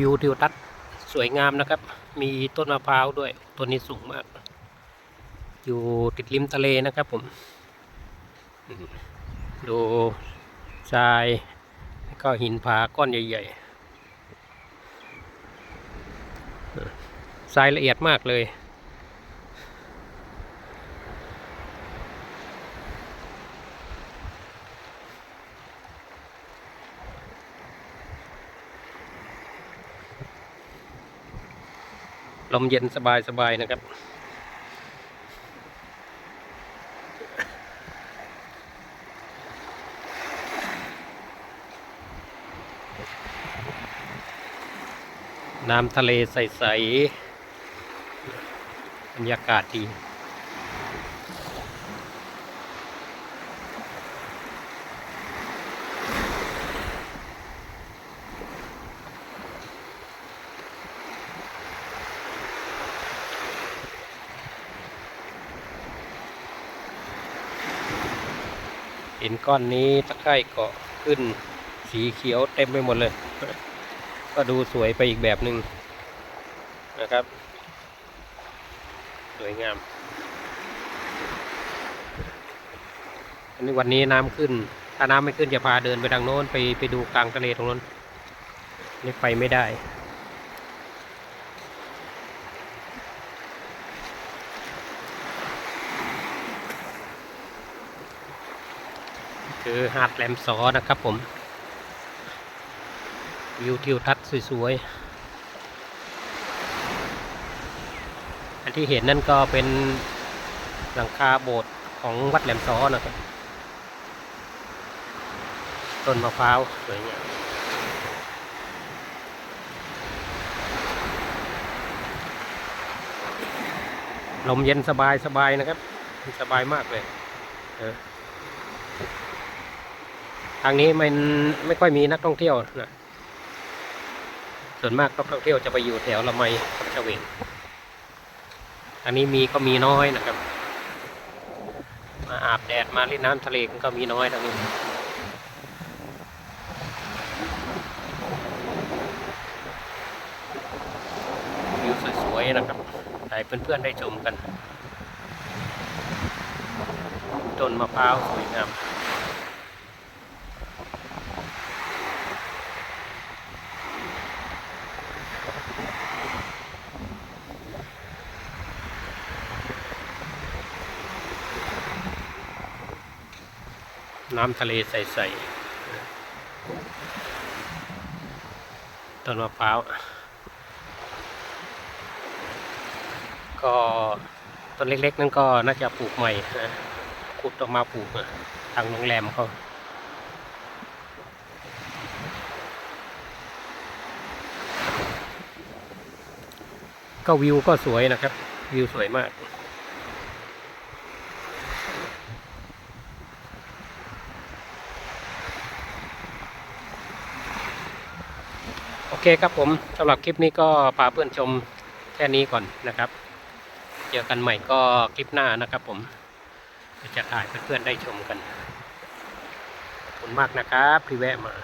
วิวทิวทัศน์สวยงามนะครับ มีต้นมะพร้าวด้วยต้นนี้สูงมาก อยู่ติดริมทะเลนะครับผม ดูทรายแล้วก็หินผาก้อนใหญ่ๆทรายละเอียดมากเลย ลมเย็นสบายๆนะครับ น้ำทะเลใส ๆ บรรยากาศดี เห็นก้อนนี้ตะไคร่เกาะขึ้น สีเขียวเต็มไปหมดเลย ก็ดูสวยไปอีกแบบหนึ่งนะครับ สวยงาม อันนี้วันนี้น้ำขึ้น ถ้าน้ำไม่ขึ้นจะพาเดินไปทางโน้นไปไปดูกลางทะเลตรงโน้นนี่ไปไม่ได้ คือหาดแหลมสอนะครับผม วิวทิวทัศน์สวยๆ อันที่เห็นนั่นก็เป็นหลังคาโบสถ์ของวัดแหลมสอนะครับ ต้นมะพร้าวสวยงามลมเย็นสบายสบายนะครับ สบายมากเลยเออ ทางนี้มันไม่ค่อยมีนักท่องเที่ยวนะส่วนมากนักท่องเที่ยวจะไปอยู่แถวละไมกับเฉวงทางนี้มีก็มีน้อยนะครับ มาอาบแดดมาเล่นน้ำทะเลก็มีน้อยทางนี้วิวสวยๆนะครับให้เพื่อนๆได้ชมกัน ต้นมะพร้าวสวยงาม น้ำทะเลใสๆต้นมะพร้าว ก็ต้นเล็กๆ นั่นก็น่าจะปลูกใหม่นะขุดออกมาปลูกทางโรงแรมเขาก็วิวก็สวยนะครับ วิวสวยมาก เคครับผมสำหรับคลิปนี้ก็พาเพื่อนชมแค่นี้ก่อนนะครับ เจอกันใหม่ก็คลิปหน้านะครับผมจะถ่ายเพื่อนๆได้ชมกันขอบคุณมากนะครับที่แวะมา